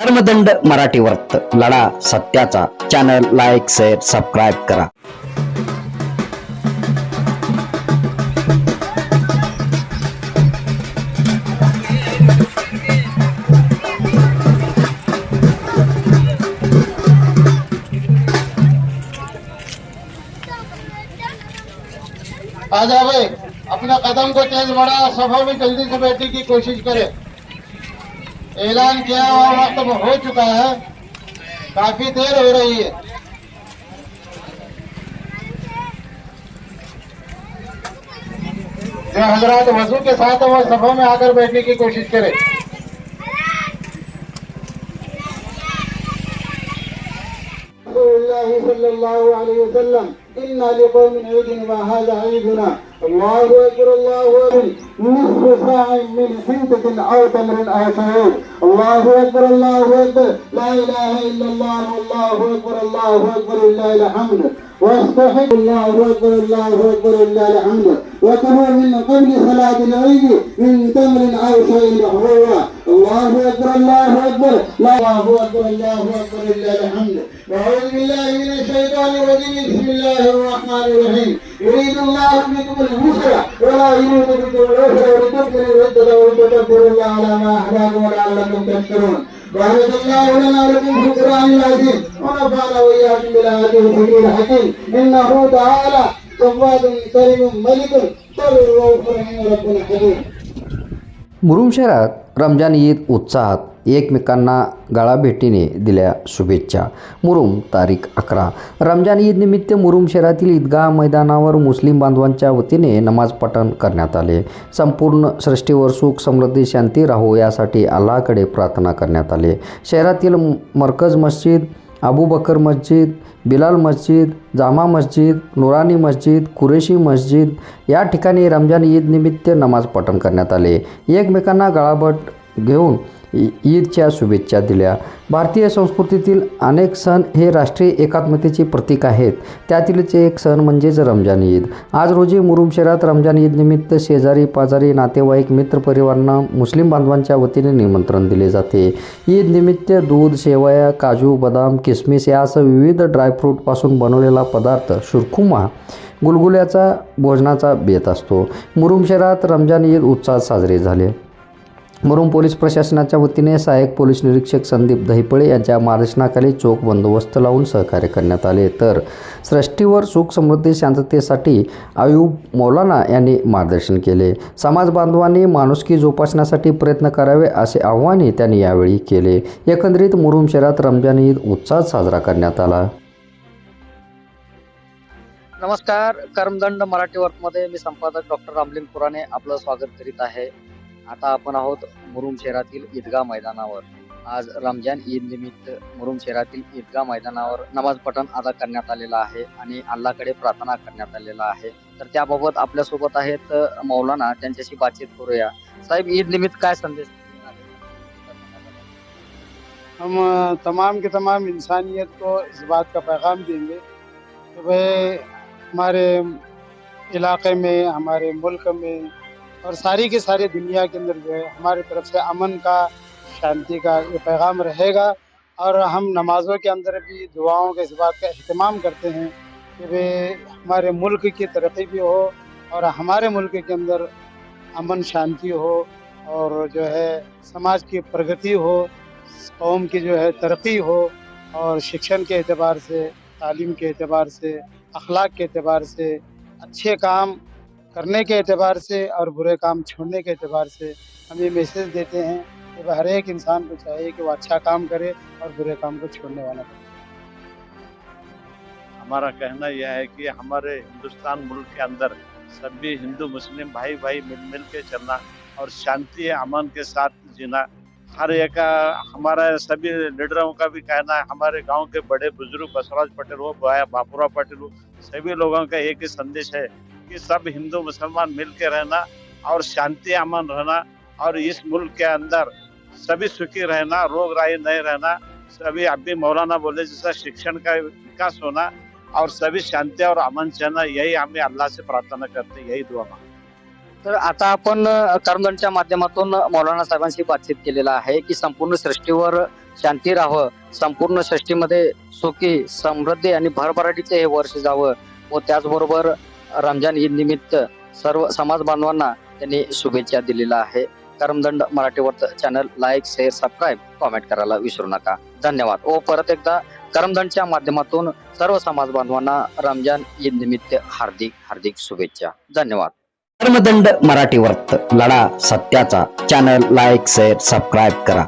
धर्मदंड मराठी वर्त लढा सत्याचा. चॅनल लाईक शेअर सबस्क्राईब करा. आज भाई अपना कदम को तेज बढ़ा सभा में जल्दी से बैठने की कोशिश करे। ऐलान किया हुआ वक्त हो चुका है। काफ़ी देर हो रही है। जो हजरात वज़ू के साथ वो सभा में आकर बैठने की कोशिश करे। صلى الله عليه وسلم إنا لقوم عيد وهذا عيدنا؟ الله أكبر الله أكبر. نصف ساعة من حنطة أو تمر أو شعور الله أكبر الله أكبر. لا إله إلا الله والله أكبر الله أكبر. لله الحمد. واستحق. الله أكبر الله أكبر لله الحمد. وكما من قبل صلاة العيد من تمر أو شيء محرومة الله أكبر الله أكبر لا الله أكبر الله أكبر لله الحمد وأعوذ بالله من الشيطان الرجيم بسم الله الرحمن الرحيم يريد الله بكم اليسر ولا يريد بكم العسر ولتكبروا العدة ولتكبروا الله على ما أهداكم ولعلكم تشكرون بارك الله لنا ولكم في القرآن العظيم ونفعنا وإياكم بالآيات والذكر الحكيم إنه تعالى جواد كريم ملك بر رؤوف رحيم ربنا حكيم मुरुम शहरात रमजान ईद उत्साहात एकमेकांना गाळाभेटीने दिल्या शुभेच्छा. मुरुम तारीख अकरा. रमजान ईद निमित्त मुरुम शहरातील ईदगाह मैदानावर मुस्लिम बांधवांच्या वतीने नमाज पठण करण्यात आले. संपूर्ण सृष्टीवर सुख समृद्धी शांती राहो यासाठी अल्लाकडे प्रार्थना करण्यात आले. शहरातील मरकज मस्जिद अबू बकर मस्जिद बिलाल मस्जिद जामा मस्जिद नुरानी मस्जिद कुरेशी मस्जिद या ठिकाणी रमजान ईद निमित्त नमाज पठण करण्यात आले. एकमेकांना गळाभट घेऊन ईदच्या शुभेच्छा दिल्या. भारतीय संस्कृतीतील अनेक सण हे राष्ट्रीय एकात्मतेचे प्रतीक आहेत. त्यातीलच एक सण म्हणजेच रमजान ईद. आज रोजी मुरुम शहरात रमजान ईद निमित्त शेजारी पाजारी नातेवाईक मित्रपरिवारांना मुस्लिम बांधवांच्या वतीने निमंत्रण दिले जाते. ईद निमित्त दूध शेवया काजू बदाम किसमिस यासह विविध ड्रायफ्रूटपासून बनवलेला पदार्थ शुरखुमा गुलगुल्याचा भोजनाचा बेत असतो. मुरुम शहरात रमजान ईद उत्साहात साजरे झाले. मुरुम पोलीस प्रशासनाच्या वतीने सहाय्यक पोलीस निरीक्षक संदीप दहिपळे यांच्या मार्गदर्शनाखाली चोख बंदोबस्त लावून सहकार्य करण्यात आले. तर सृष्टीवर सुख समृद्धी शांततेसाठी आयुब मौलाना यांनी मार्गदर्शन केले. समाज बांधवांनी माणुसकी जोपासण्यासाठी प्रयत्न करावे असे आव्हानही त्यांनी यावेळी केले. एकंदरीत मुरुम शहरात रमजान ईद उत्साहात साजरा करण्यात आला. नमस्कार. कर्मदंड मराठी वर्कमध्ये मी संपादक डॉक्टर रामलिंग पुराणे आपलं स्वागत करीत आहे. आता आपण आहोत मुरुम शहरातील ईदगाह मैदानावर. आज रमजान ईद निमित्त मुरुम शहरातील ईदगाह मैदानावर नमाज पठण अदा करण्यात आलेला आहे आणि अल्लाकडे प्रार्थना करण्यात आलेला आहे. तर त्याबाबत आपल्यासोबत आहेत मौलाना त्यांच्याशी बातचीत करूया. साहेब ईद निमित्त काय संदेश हम तमाम के तमाम इंसानियत को इस बात का पैगाम देंगे कि भाई हमारे इलाके में हमारे मुल्क में और सारी की सारी दुनिया के अंदर जो है, हमारी तरफ़ से अमन का, शांति का ये पैगाम रहेगा। और हम नमाज़ों के अंदर भी दुआओं के इस बात का अहतमाम करते हैं कि भाई हमारे मुल्क की तरक्की भी हो और हमारे मुल्क के अंदर अमन शांति हो और जो है, समाज की प्रगति हो, कौम की जो है तरक्की हो और शिक्षण के अतबार से, तालीम के अतबार से, अखलाक के अतबार से अच्छे काम करने के अतबार से और बुरे काम छोड़ने के अतबार से हम ये मैसेज देते हैं कि हर एक इंसान को चाहिए कि वो अच्छा काम करे और बुरे काम को छोड़ने वाला करे हमारा कहना यह है कि हमारे हिंदुस्तान मुल्क के अंदर सभी हिंदू, मुस्लिम भाई भाई मिल मिल के चलना और शांति, अमन के साथ जीना, हर एक हमारा सभी लीडरों का भी कहना है, हमारे गाँव के बड़े बुज़ुर्ग बसवराज पटेल हो, बाया बापुरा पटेल हो, सभी लोगों का एक ही संदेश है कि सब हिंदू मुसलमान मिल के रहना और शांति अमन रहना और इस मुल्क के अंदर सभी सुखी रहना रोग राई नहीं रहना। सभी अभी मौलाना बोले जैसा शिक्षण का विकास होना और सभी शांति और अमन चाहना यही आम्ही अल्लाह से प्रार्थना करते यही दुआ मांगते तर आता आपण करमदनच्या माध्यमातून मौलाना साहेबांशी बातचीत केलेला आहे की संपूर्ण सृष्टीवर शांती राहावं संपूर्ण सृष्टीमध्ये सुखी समृद्धी आणि भरभराटीचे हे वर्ष जावं व त्याचबरोबर रमजान ईद निमित्त सर्व समाज बांधवांना त्यांनी शुभेच्छा दिलेल्या आहे. करमदंड मराठी वर्त channel like share subscribe comment करायला विसरू नका. धन्यवाद. व परत एकदा करमदंडच्या माध्यमातून सर्व समाज बांधवांना रमजान ईद निमित्त हार्दिक हार्दिक शुभेच्छा. धन्यवाद. कर्मदंड मराठी वर्त लढा सत्याचा. चॅनल लाईक शेअर सबस्क्राईब करा.